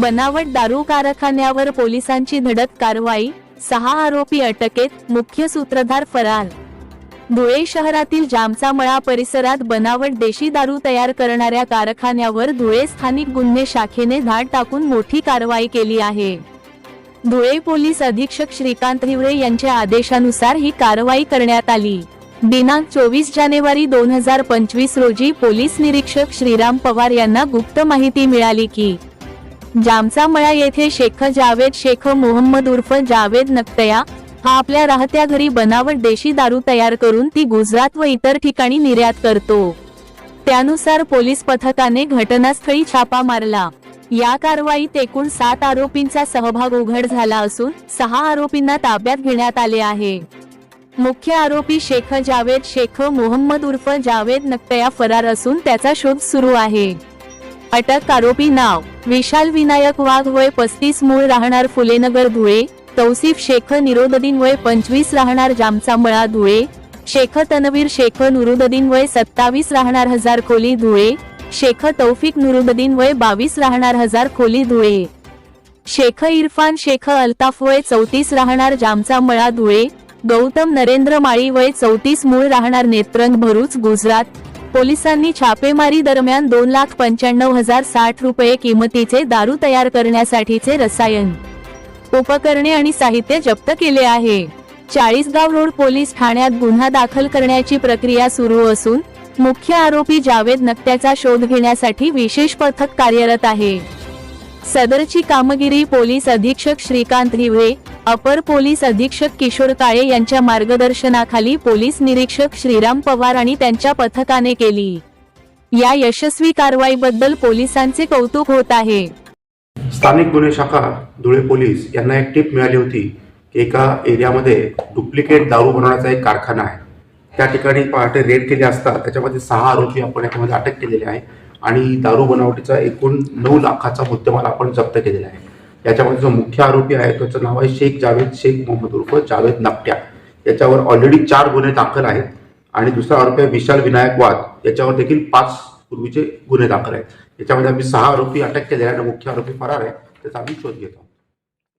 बनावट दारू कारखान्यावर पोलिसांची धडक कारवाई सहा आरोपी अटकेत मुख्य सूत्रधार फरार. धुळे शहरातील जामचा मळा परिसरात बनावट देशी दारू तयार करणाऱ्या कारखान्यावर धुळे स्थानिक गुन्हे शाखेने धाड टाकून मोठी कारवाई केली आहे. धुळे पोलीस अधीक्षक श्रीकांत हिवरे यांच्या आदेशानुसार ही कारवाई करण्यात आली. दिनांक चोवीस जानेवारी दोन हजार पंचवीस रोजी पोलीस निरीक्षक श्रीराम पवार यांना गुप्त माहिती मिळाली की जामचा मळा येथे शेख जावेद शेख मोहम्मद उर्फ जावेद नक्तया हा आपल्या राहत्या घरी बनावट देशी दारू तयार करून ती गुजरात व इतर ठिकाणी निर्यात करतो. त्यानुसार पोलीस पथकाने घटनास्थळी छापा मारला. या कारवाईत एकूण सात आरोपींचा सहभाग उघड झाला असून सहा आरोपींना ताब्यात घेण्यात आले आहे. मुख्य आरोपी शेख जावेद शेख मोहम्मद उर्फ जावेद नक्तया फरार असून त्याचा शोध सुरू आहे. अटक आरोपी नाव विशाल विनायक वाघ वय पस्तीस मूळ राहणार फुलेनगर धुळे तौसिफ शेख निरोददीन वय पंचवीस राहणार जामचा मळा धुळे शेख तनवीर शेख नुरुददीन वय सत्तावीस राहणार हजार खोली धुळे शेख तौफिक नुरुददीन वय बावीस राहणार हजार खोली धुळे. शेख इरफान शेख अल्ताफ वय चौतीस राहणार जामचा मळा धुळे गौतम नरेंद्र माळी वय चौतीस मूळ राहणार नेत्रंग भरूच गुजरात पोलिसांनी छापेमारी दरम्यान दोन लाख पंच्याण्णव हजार साठ रुपये किमतीचे दारू तयार करण्यासाठीचे रसायन उपकरणे आणि साहित्य जप्त केले आहे. चाळीसगाव रोड पोलीस ठाण्यात गुन्हा दाखल करण्याची प्रक्रिया सुरू असून मुख्य आरोपी जावेद नक्त्याचा शोध घेण्यासाठी विशेष पथक कार्यरत आहे. सदरची कामगिरी पोलीस अधीक्षक श्रीकांत हिवळे अपर पोलीस अधीक्षक किशोर काळे यांच्या मार्गदर्शनाखाली पोलीस निरीक्षक श्रीराम पवार आणि त्यांच्या पथकाने केली. या यशस्वी कारवाईबद्दल पोलिसांचे कौतुक होत आहे. स्थानिक गुन्हे शाखा धुळे पोलीस यांना एक टीप मिळाली होती की एका एरियामध्ये डुप्लिकेट दारू बनवण्याचा एक कारखाना आहे. त्या ठिकाणी पहाटे रेड केले असता त्याच्यामध्ये सहा आरोपी आपण याच्यामध्ये अटक केलेले आहे. आणि दारू बनावटीचा एकूण नऊ लाखाचा मुद्देमाल आपण जप्त केलेला आहे. याच्यामध्ये जो मुख्य आरोपी आहे त्याचं नाव आहे शेख जावेद शेख मोहम्मद उर्फ जावेद नपट्या. याच्यावर ऑलरेडी चार गुन्हे दाखल आहेत आणि दुसरा आरोपी आहे विशाल विनायक वाद. याच्यावर देखील पाच पूर्वीचे गुन्हे दाखल आहेत. याच्यामध्ये आम्ही सहा आरोपी अटक केले आणि मुख्य आरोपी फरार आहे त्याचा आम्ही शोध घेतो.